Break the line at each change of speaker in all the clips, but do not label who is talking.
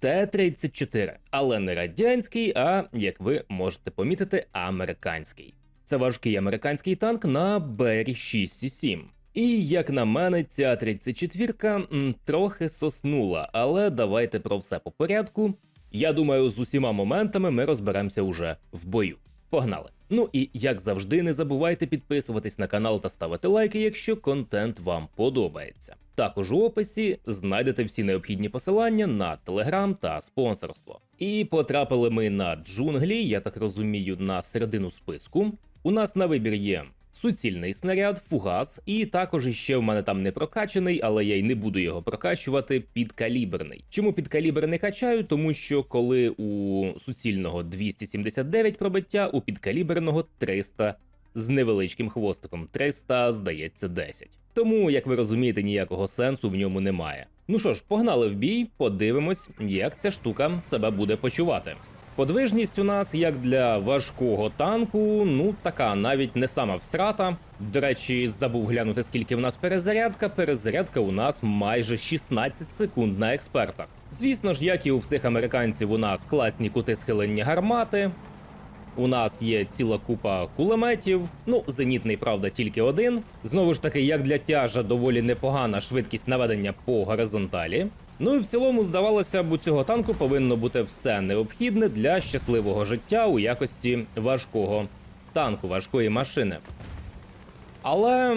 Т-34, але не радянський, а як ви можете помітити, американський. Це важкий американський танк на Бері 6,7. І як на мене, ця 34-ка трохи соснула, але давайте про все по порядку. Я думаю, з усіма моментами ми розберемося уже в бою. Погнали! Ну і як завжди, не забувайте підписуватись на канал та ставити лайки, якщо контент вам подобається. Також у описі знайдете всі необхідні посилання на телеграм та спонсорство. І потрапили ми на джунглі, я так розумію, на середину списку. У нас на вибір є суцільний снаряд, фугас, і також іще в мене там не прокачаний, але я й не буду його прокачувати. Підкаліберний. Чому підкалібр не качаю? Тому що коли у суцільного 279 пробиття, у підкаліберного 300 з невеличким хвостиком, 300, здається, 10. Тому, як ви розумієте, ніякого сенсу в ньому немає. Ну що ж, погнали в бій, подивимось, як ця штука себе буде почувати. Подвижність у нас, як для важкого танку, ну така навіть не сама всрата. До речі, забув глянути, скільки в нас перезарядка. Перезарядка у нас майже 16 секунд на експертах. Звісно ж, як і у всіх американців, у нас класні кути схилення гармати. У нас є ціла купа кулеметів. Ну, зенітний, правда, тільки один. Знову ж таки, як для тяжа, доволі непогана швидкість наведення по горизонталі. Ну і в цілому, здавалося б, у цього танку повинно бути все необхідне для щасливого життя у якості важкого танку, важкої машини. Але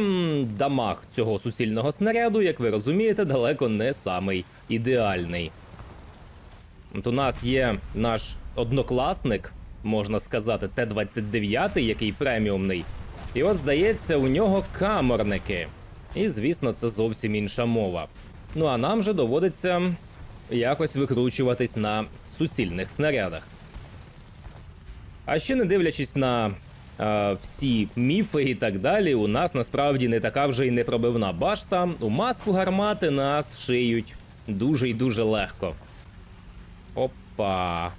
дамаг цього суцільного снаряду, як ви розумієте, далеко не самий ідеальний. От у нас є наш однокласник, можна сказати, Т-29, який преміумний. І от здається, у нього камерники. І звісно, це зовсім інша мова. Ну а нам же доводиться якось викручуватись на суцільних снарядах. А ще не дивлячись на е, всі міфи і так далі, у нас насправді не така вже й непробивна башта. У маску гармати нас шиють дуже і дуже легко. Опа.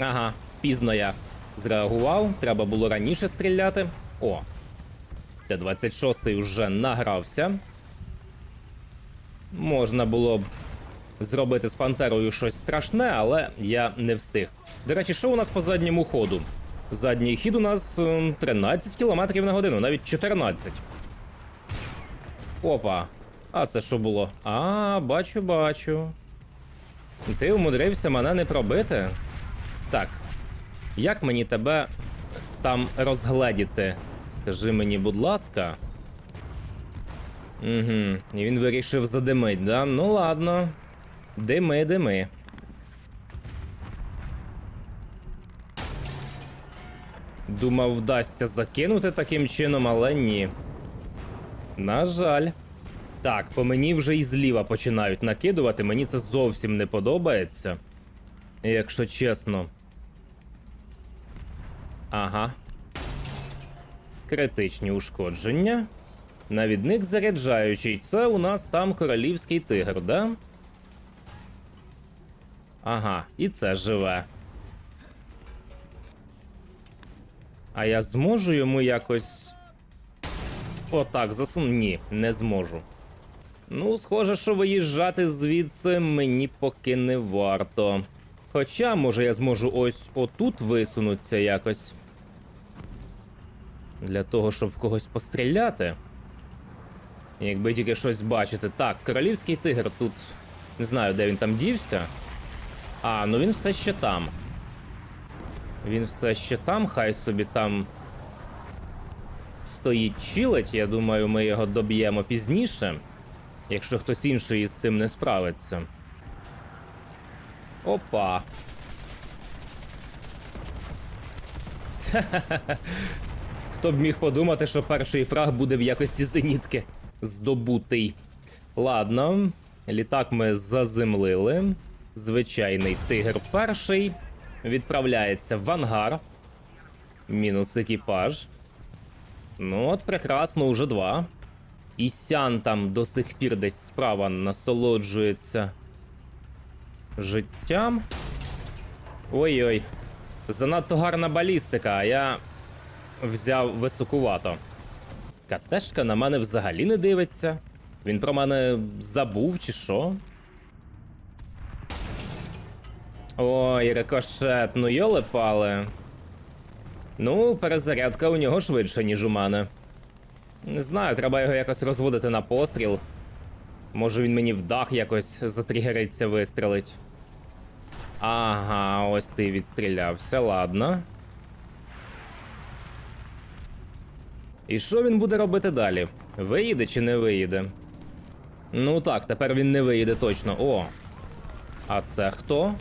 Ага, пізно я зреагував. Треба було раніше стріляти. О. Т-26 вже награвся. Можна було б зробити з пантерою щось страшне, але я не встиг. До речі, що у нас по задньому ходу? Задній хід у нас ем, 13 км на годину, навіть 14. Опа. А це що було? А, бачу, бачу. Ти умудрився мене не пробити? Так. Як мені тебе там розгледіти? Скажи мені, будь ласка. Угу. І він вирішив задимить, да? Ну ладно. Дими, дими. Думав, вдасться закинути таким чином, але ні. На жаль. Так, по мені вже і зліва починають накидувати, мені це зовсім не подобається. Якщо чесно. Ага. Критичні ушкодження. Навідник заряджаючий. Це у нас там королівський тигр, да? Ага, і це живе. А я зможу йому якось. Отак, засуну. Ні, не зможу. Ну, схоже, що виїжджати звідси мені поки не варто. Хоча, може, я зможу ось отут висунутися якось. Для того, щоб в когось постріляти. Якби тільки щось бачити. Так, королівський тигр тут. Не знаю, де він там дівся. А, ну він все ще там. Він все ще там, хай собі там стоїть чилить. Я думаю, ми його доб'ємо пізніше. Якщо хтось інший із цим не справиться. Опа. Хто б міг подумати, що перший фраг буде в якості зенітки здобутий. Ладно, літак ми заземлили. Звичайний тигр перший. Відправляється в ангар. Мінус екіпаж. Ну, от прекрасно, уже два. І Сян там до сих пір десь справа насолоджується життям. Ой-ой. Занадто гарна балістика, а я взяв високувато. Катешка на мене взагалі не дивиться. Він про мене забув чи що? Ой, рикошет, ну йоли пали. Ну, перезарядка у нього швидша, ніж у мене. Не знаю, треба його якось розводити на постріл. Може він мені в дах якось затригериться, вистрелить. Ага, ось ти відстрілявся, ладно. І що він буде робити далі? Виїде чи не виїде? Ну так, тепер він не виїде точно. О. А це хто?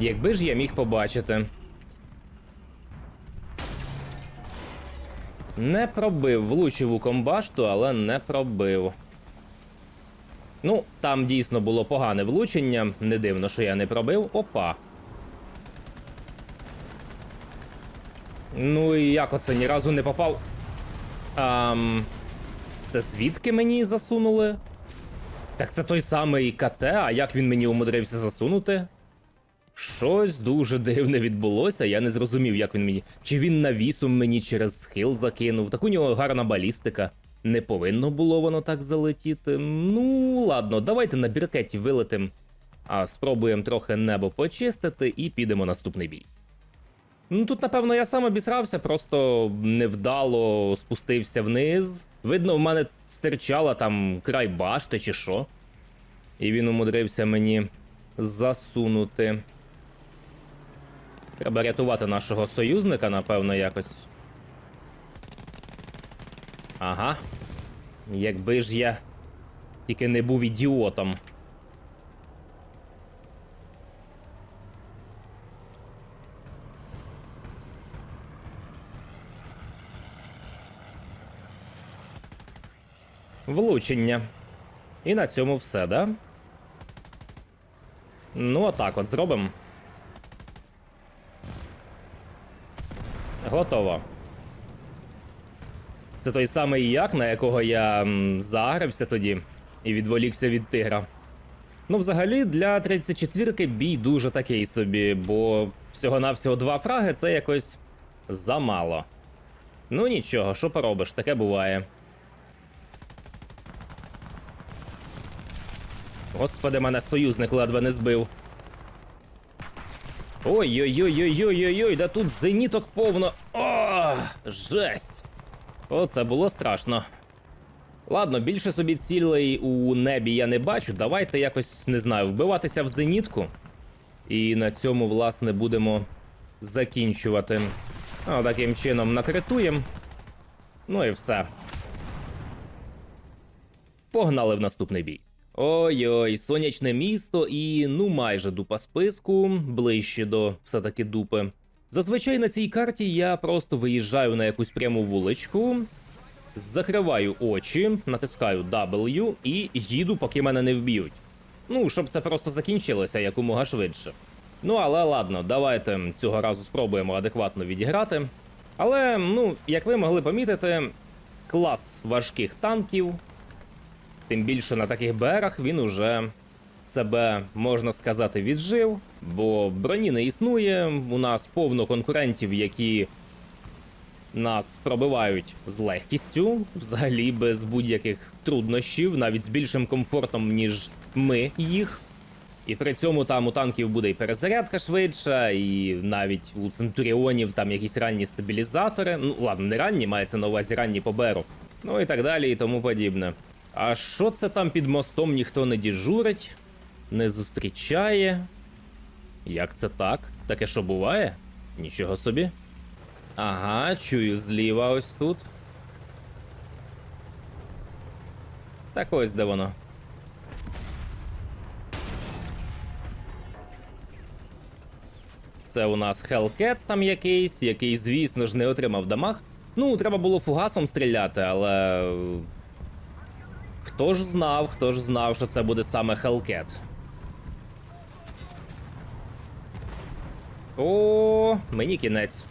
Якби ж я міг побачити. Не пробив, влучив у комбашту, але не пробив. Ну, там дійсно було погане влучення. Не дивно, що я не пробив. Опа. Ну і як оце ні разу не попав. Ам... Це звідки мені засунули? Так це той самий КТ, а як він мені умудрився засунути? Щось дуже дивне відбулося, я не зрозумів, як він мені. Чи він навісом мені через схил закинув. Так у нього гарна балістика. Не повинно було воно так залетіти. Ну, ладно, давайте на біркеті вилетим, а спробуємо трохи небо почистити і підемо наступний бій. Ну тут, напевно, я сам обісрався, просто невдало спустився вниз. Видно, в мене стирчала там край башти чи що. І він умудрився мені засунути. Треба рятувати нашого союзника, напевно, якось. Ага. Якби ж я тільки не був ідіотом. Влучення. І на цьому все, да? Ну, отак от зробимо. Готово. Це той самий як, на якого я загрився тоді і відволікся від тигра. Ну, взагалі, для 34-ки бій дуже такий собі, бо всього-навсього два фраги це якось замало. Ну нічого, що поробиш, таке буває. Господи, мене союзник ледве не збив. Ой-ой-ой-ой-ой-ой-ой, да тут зеніток повно. О, жесть. Оце було страшно. Ладно, більше собі цілей у небі я не бачу. Давайте якось, не знаю, вбиватися в зенітку. І на цьому, власне, будемо закінчувати. О, таким чином накритуємо. Ну і все. Погнали в наступний бій. Ой-ой, сонячне місто і ну майже дупа списку, ближче до все-таки дупи. Зазвичай на цій карті я просто виїжджаю на якусь пряму вуличку, закриваю очі, натискаю W і їду, поки мене не вб'ють. Ну, щоб це просто закінчилося якомога швидше. Ну, але ладно, давайте цього разу спробуємо адекватно відіграти. Але, ну, як ви могли помітити, клас важких танків Тим більше на таких берах він уже себе, можна сказати, віджив, бо броні не існує. У нас повно конкурентів, які нас пробивають з легкістю, взагалі без будь-яких труднощів, навіть з більшим комфортом, ніж ми їх. І при цьому там у танків буде і перезарядка швидша, і навіть у центуріонів там якісь ранні стабілізатори. Ну, ладно, не ранні, мається на увазі ранні по беру. Ну і так далі, і тому подібне. А що це там під мостом ніхто не діжурить, не зустрічає? Як це так? Таке що буває? Нічого собі. Ага, чую зліва ось тут. Так ось де воно. Це у нас Hellcat там якийсь, який, звісно ж, не отримав дамаг. Ну, треба було фугасом стріляти, але Хто ж знав, хто ж знав, що це буде саме Hellcat? О, мені кінець.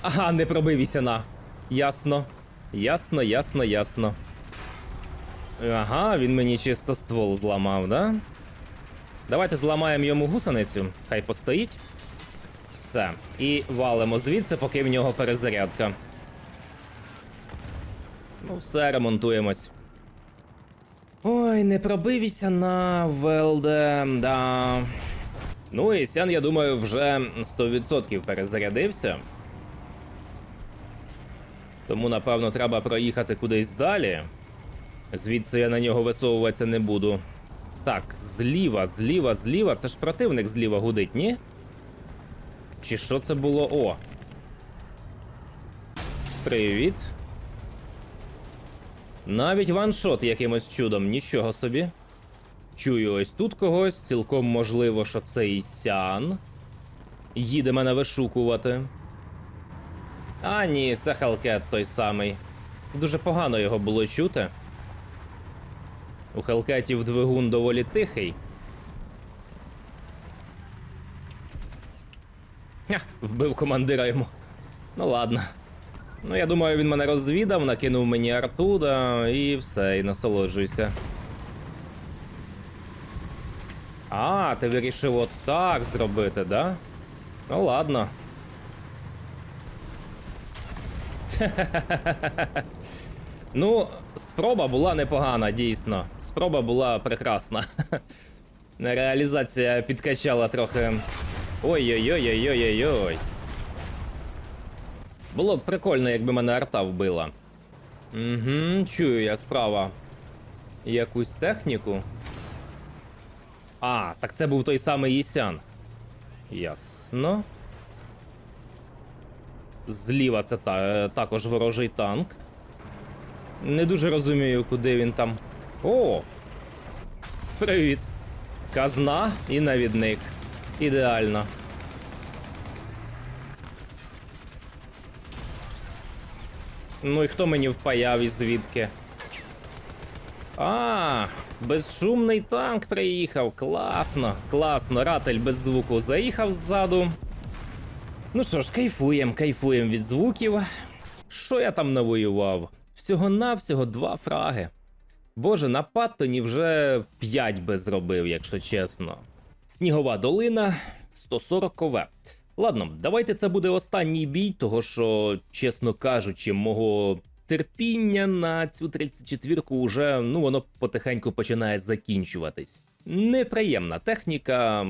Ага, не пробив вісяна. Ясно. Ясно, ясно, ясно. Ага, він мені чисто ствол зламав, да? Давайте зламаємо йому гусеницю, хай постоїть. Все. І валимо звідси, поки в нього перезарядка. Ну, все, ремонтуємось. Ой, не пробився на ВЛД, да. Ну і Сян, я думаю, вже 100% перезарядився. Тому, напевно, треба проїхати кудись далі. Звідси я на нього висовуватися не буду. Так, зліва, зліва, зліва. Це ж противник зліва гудить, ні? Чи що це було? О. Привіт. Навіть ваншот якимось чудом, нічого собі. Чую ось тут когось, цілком можливо, що це і сян. Їде мене вишукувати. А, ні, це Хелкет той самий. Дуже погано його було чути. У Хелкетів двигун доволі тихий. Ха, вбив командира йому. Ну ладно. Ну, я думаю, він мене розвідав, накинув мені артуда і все, і насолоджуйся. А, ти вирішив отак зробити, да? Ну ладно. Ну, спроба була непогана, дійсно. Спроба була прекрасна. Реалізація підкачала трохи. Ой-ой-ой-ой-ой-ой-ой. Було б прикольно, якби мене арта вбила. Угу, чую я справа. Якусь техніку. А, так це був той самий Єсян. Ясно. Зліва це та, е, також ворожий танк. Не дуже розумію, куди він там. О! Привіт! Казна і навідник. Ідеально. Ну і хто мені впаяв і звідки? А, безшумний танк приїхав. Класно, класно. Ратель без звуку заїхав ззаду. Ну що ж, кайфуєм, кайфуєм від звуків. Що я там навоював? Всього-навсього два фраги. Боже, на Паттоні вже 5 би зробив, якщо чесно. Снігова долина 140 кове. Ладно, давайте це буде останній бій, того що, чесно кажучи, мого терпіння на цю 34-ку вже ну воно потихеньку починає закінчуватись. Неприємна техніка.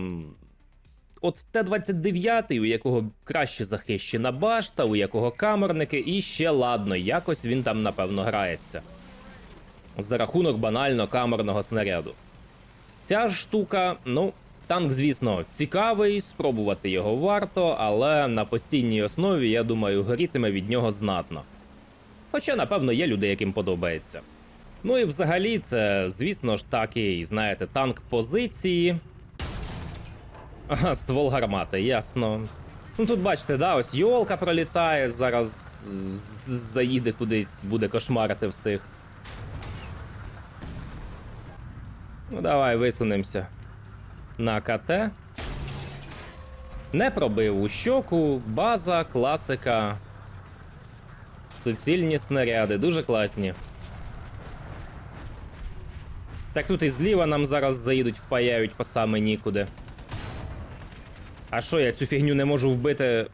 От Т-29, у якого краще захищена башта, у якого камерники, і ще ладно, якось він там напевно грається. За рахунок банально камерного снаряду. Ця ж штука, ну, танк, звісно, цікавий, спробувати його варто, але на постійній основі, я думаю, горітиме від нього знатно. Хоча, напевно, є люди, яким подобається. Ну і взагалі, це, звісно ж, такий, знаєте, танк позиції. Ага, ствол гармати, ясно. Ну тут бачите, да, ось йолка пролітає, зараз заїде кудись, буде кошмарити всіх. Ну давай висунемося на КТ. Не пробив у щоку, база, класика. Суцільні снаряди, дуже класні. Так тут і зліва нам зараз заїдуть, впаяють по саме нікуди. А що, я цю фігню не можу вбити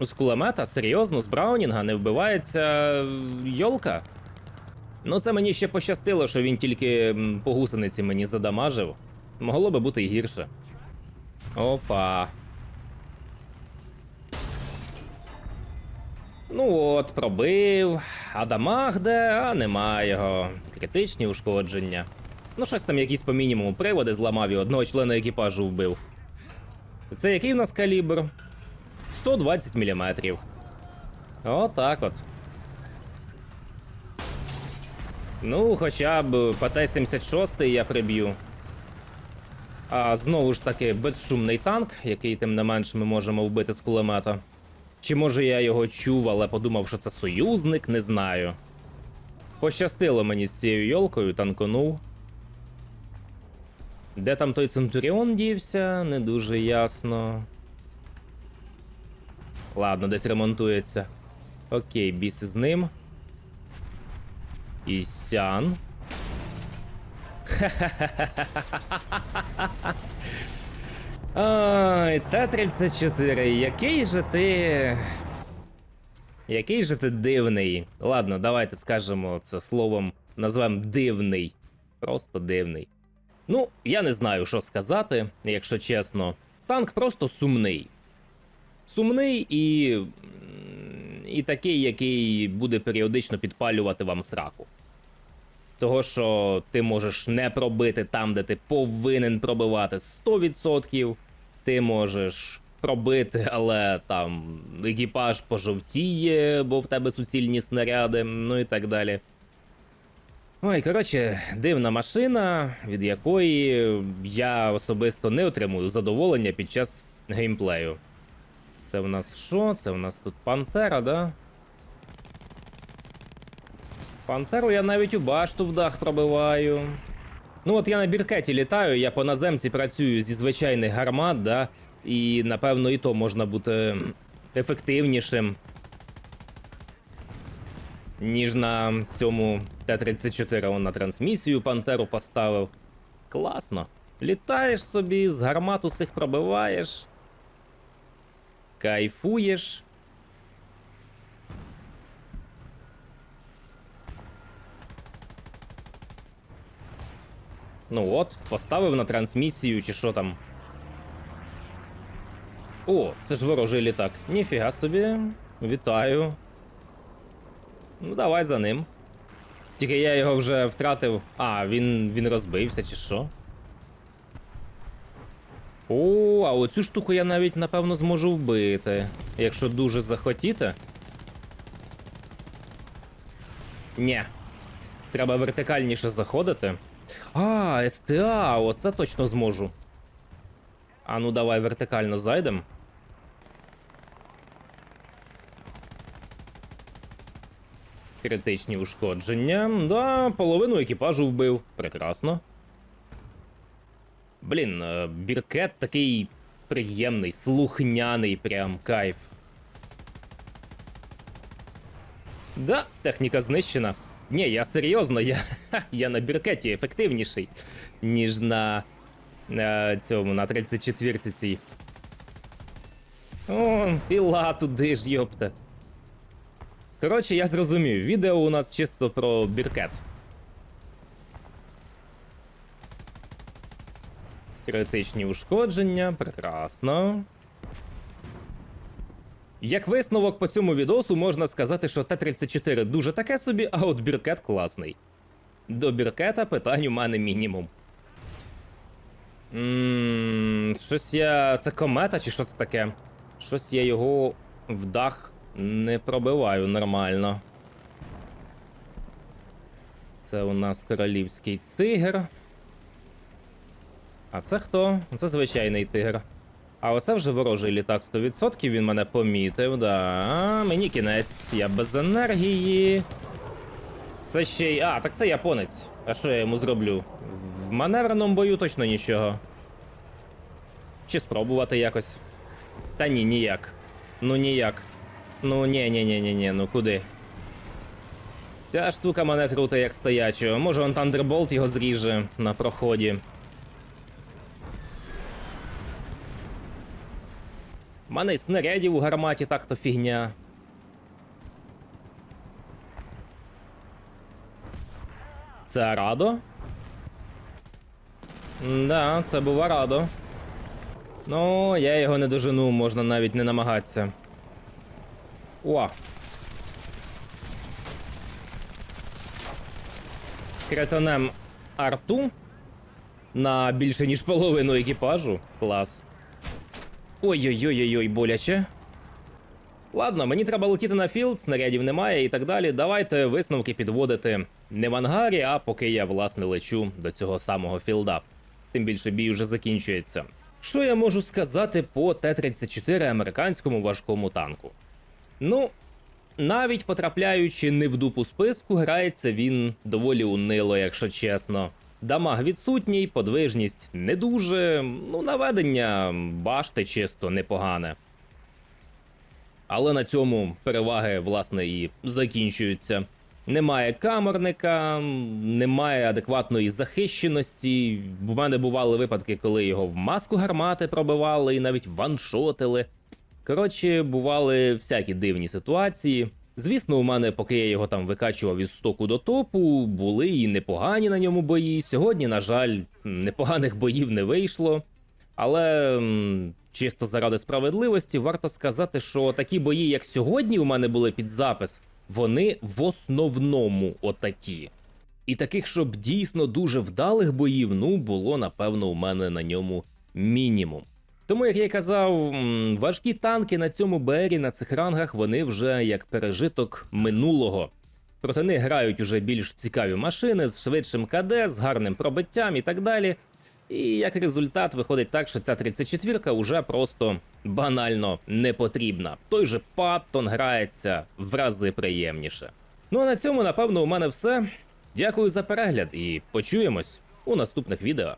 з кулемета? Серйозно, з Браунінга не вбивається е, йолка? Ну, це мені ще пощастило, що він тільки по гусениці мені задамажив. Могло би бути і гірше. Опа. Ну от, пробив. А де, а нема його. Критичні ушкодження. Ну, щось там якісь по мінімуму приводи зламав і одного члена екіпажу вбив. Це який в нас калібр? 120 мм. Отак от. Ну, хоча б ПТ-76 я приб'ю. А знову ж таки, безшумний танк, який тим не менш ми можемо вбити з кулемета. Чи може я його чув, але подумав, що це союзник, не знаю. Пощастило мені з цією йолкою, танконув. Де там той Центуріон дівся, не дуже ясно. Ладно, десь ремонтується. Окей, біс із ним. Ісян. Ой, Т-34, який же ти. Який же ти дивний. Ладно, давайте скажемо це словом, назвемо дивний. Просто дивний. Ну, я не знаю, що сказати, якщо чесно. Танк просто сумний. Сумний і. і такий, який буде періодично підпалювати вам сраку. Того, що ти можеш не пробити там, де ти повинен пробивати 100%. Ти можеш пробити, але там екіпаж пожовтіє, бо в тебе суцільні снаряди, ну і так далі. Ой, коротше, дивна машина, від якої я особисто не отримую задоволення під час геймплею. Це в нас що? Це в нас тут Пантера, да? Пантеру я навіть у башту в дах пробиваю. Ну от я на біркеті літаю, я по наземці працюю зі звичайних гармат, да? І напевно і то можна бути ефективнішим, ніж на цьому Т-34 он на трансмісію Пантеру поставив. Класно. Літаєш собі, з гармат усіх пробиваєш. Кайфуєш. Ну от, поставив на трансмісію чи що там. О, це ж ворожий літак. Ніфіга собі. Вітаю. Ну, давай за ним. Тільки я його вже втратив. А, він, він розбився чи що? О, а оцю штуку я навіть напевно зможу вбити. Якщо дуже захотіти. Ні. Треба вертикальніше заходити. А, СТА, оце точно зможу. А ну давай вертикально зайдем. Критичні ушкодження. Да, половину екіпажу вбив. Прекрасно. Блін, е, біркет такий приємний, слухняний, прям кайф. Да, техніка знищена. Ні, я серйозно, я, я на біркеті ефективніший, ніж на, на цьому, на 34 цій. О, піла туди ж, йопта. Коротше, я зрозумів, відео у нас чисто про біркет. Критичні ушкодження, прекрасно. Як висновок по цьому відосу можна сказати, що Т-34 дуже таке собі, а от біркет класний. До біркета питань у мене мінімум. Ммм, щось я. Це комета чи що це таке? Щось я його в дах не пробиваю нормально. Це у нас королівський тигр. А це хто? Це звичайний тигр. А оце вже ворожий літак 100%, він мене помітив, да. Мені кінець, я без енергії. Це ще й. А, так це японець. А що я йому зроблю? В маневреному бою точно нічого. Чи спробувати якось? Та ні, ніяк. Ну ніяк. Ну ні, ні, ні, ні, ні, ну куди? Ця штука мене крута як стоячого. Може он Thunderbolt його зріже на проході. Мене й снарядів у гарматі так-то фігня. Це Арадо? Да, це був Арадо. Ну, я його не дожену, можна навіть не намагатися. О! Кретонем арту на більше ніж половину екіпажу. Клас. Ой-ой-ой-ой, боляче. Ладно, мені треба летіти на філд, снарядів немає і так далі. Давайте висновки підводити не в ангарі, а поки я власне лечу до цього самого філда. Тим більше бій уже закінчується. Що я можу сказати по Т-34 американському важкому танку? Ну, навіть потрапляючи не в дупу списку, грається він доволі унило, якщо чесно. Дамаг відсутній, подвижність не дуже, ну, наведення башти чисто непогане. Але на цьому переваги, власне, і закінчуються. Немає камерника, немає адекватної захищеності. У мене бували випадки, коли його в маску гармати пробивали і навіть ваншотили. Коротше, бували всякі дивні ситуації. Звісно, у мене, поки я його там викачував із стоку до топу, були і непогані на ньому бої. Сьогодні, на жаль, непоганих боїв не вийшло. Але чисто заради справедливості варто сказати, що такі бої, як сьогодні, у мене були під запис, вони в основному отакі. І таких, щоб дійсно дуже вдалих боїв, ну було напевно у мене на ньому мінімум. Тому, як я й казав, важкі танки на цьому БРі на цих рангах вони вже як пережиток минулого. Проти них грають уже більш цікаві машини з швидшим КД, з гарним пробиттям і так далі. І як результат виходить так, що ця 34-ка уже просто банально не потрібна. Той же Паттон грається в рази приємніше. Ну а на цьому, напевно, у мене все. Дякую за перегляд і почуємось у наступних відео.